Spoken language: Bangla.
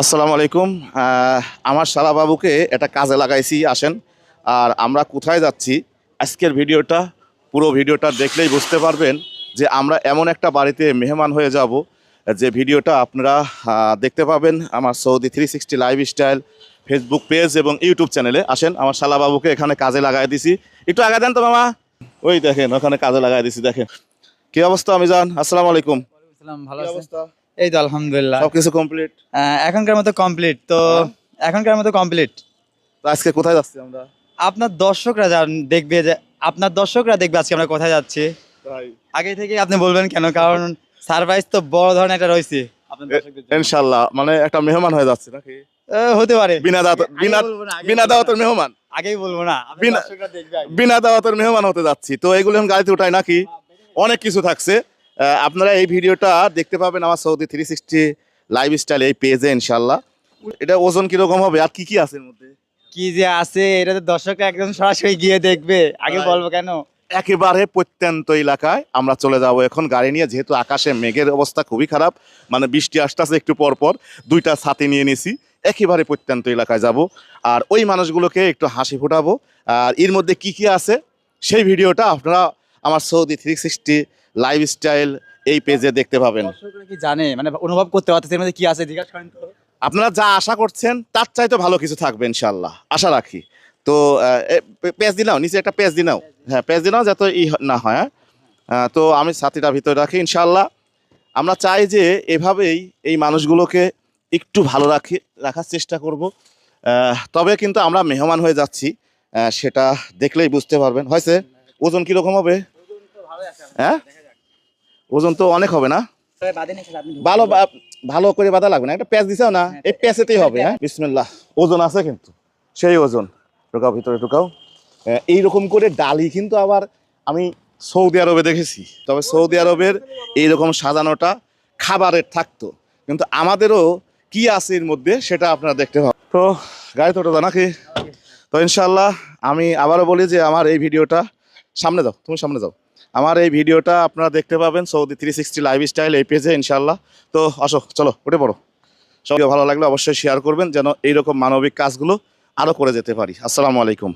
আসসালামু আলাইকুম। আমার শালা বাবুকে এটা কাজে লাগাইছি আসেন। আর আমরা কোথায় যাচ্ছি? আজকের ভিডিওটা পুরো ভিডিওটা দেখলেই বুঝতে পারবেন যে আমরা এমন একটা বাড়িতে মেহমান হয়ে যাব যে ভিডিওটা আপনারা দেখতে পাবেন আমার Saudi three sixty life style Facebook page এবং ইউটিউব চ্যানেলে আসেন আমার শালা বাবুকে এখানে কাজে লাগাই দিছি। একটু আগে দেন তো মামা। ওই দেখেন ওখানে কাজে লাগাই দিছি দেখেন। কি অবস্থা আমি জান আসসালামু আলাইকুম। ভালো অবস্থা? এই তো আলহামদুলিল্লাহ। সবকিছু কমপ্লিট এখনকার মতো কমপ্লিট তো এখনকার মতো কমপ্লিট তো আজকে কোথায় যাচ্ছি আমরা? আপনার দর্শকরা যান দেখবে যে আপনার দর্শকরা দেখবে আজকে আমরা কোথায় যাচ্ছি। আগে থেকে আপনি বলবেন কেন? কারণ সারপ্রাইজ তো বড় ধরনের একটা রয়েছে। ইনশাল্লাহ মানে একটা মেহমান হয়ে যাচ্ছে নাকি? হতে পারে। বিনা দাওয়াত বিনা বিনা দাওয়াতের। মেহমান? আগেই বলব না। বিনা- দর্শকরা দেখবে বিনা দাওয়াতের মেহমান হতে যাচ্ছি। তো এগুলো এখন গাড়িতে উঠাই নাকি? অনেক কিছু থাকছে। আপনারা এই ভিডিওটা দেখতে পাবেন আমার Saudi three sixty life style এই পেজে ইনশাল্লাহ এটা ওজন কীরকম হবে? আর কি কি আছে এর মধ্যে? কি যে আছে এটা তো দর্শকরা একদম সরাসরি গিয়ে দেখবে। আগে বলব কেন? একেবারে প্রত্যন্ত এলাকায় আমরা চলে যাব এখন গাড়ি নিয়ে যেহেতু আকাশে মেঘের অবস্থা খুবই খারাপ মানে বৃষ্টি আসতেছে একটু পর পর দুইটা ছাতি নিয়ে নিছি একেবারে প্রত্যন্ত এলাকায় যাব। আর ওই মানুষগুলোকে একটু হাসি ফোটাবো। আর এর মধ্যে কি কি আছে সেই ভিডিওটা আপনারা আমার Saudi three sixty life style এই পেজে দেখতে পাবেন। কি জানে? মানে অনুভব করতে পারতেছে মধ্যে কি আছে জিজ্ঞাসা করেন তো। আপনারা যা আশা করছেন তার চাইতে ভালো কিছু থাকবে ইনশাল্লাহ আশা রাখি। তো পেজ দিনাও নিচে একটা পেজ দিনাও হ্যাঁ পেজ দিনাও যাতে ই না হয় হ্যাঁ? তো আমি ছাতিটা ভিতরে রাখি ইনশাল্লাহ আমরা চাই যে এভাবেই এই মানুষগুলোকে একটু ভালো রাখি রাখার চেষ্টা করব। তবে কিন্তু আমরা মেহমান হয়ে যাচ্ছি সেটা দেখলেই বুঝতে পারবেন। হয়েছে? ওজন কীরকম হবে? হ্যাঁ? ওজন তো অনেক হবে না? ভালো ভালো করে বাধা লাগবে না। একটা প্যাচ দিছেও না এই প্যাচেতেই হবে হ্যাঁ? বিসমিল্লাহ। ওজন আছে কিন্তু সেই ওজন। ঢোকাও ভিতরে ঢোকাও। এইরকম করে ডালি কিন্তু আবার আমি সৌদি আরবে দেখেছি। তবে সৌদি আরবের এইরকম সাজানোটা খাবারের থাকতো। কিন্তু আমাদেরও কি আছে এর মধ্যে সেটা আপনারা দেখতে পাবেন তো গাড়ি তো নাকি? তো ইনশাল্লাহ আমি আবারও বলি যে আমার এই ভিডিওটা সামনে যাও, তুমি সামনে যাও। আমার এই ভিডিওটা আপনারা দেখতে পাবেন Saudi three sixty life style এই পেজে ইনশাল্লাহ তো আসো, চলো, উঠে পড়ো। সবাই ভালো লাগলে অবশ্যই শেয়ার করবেন যেন এইরকম মানবিক কাজগুলো আরও করে যেতে পারি। আসসালামু আলাইকুম।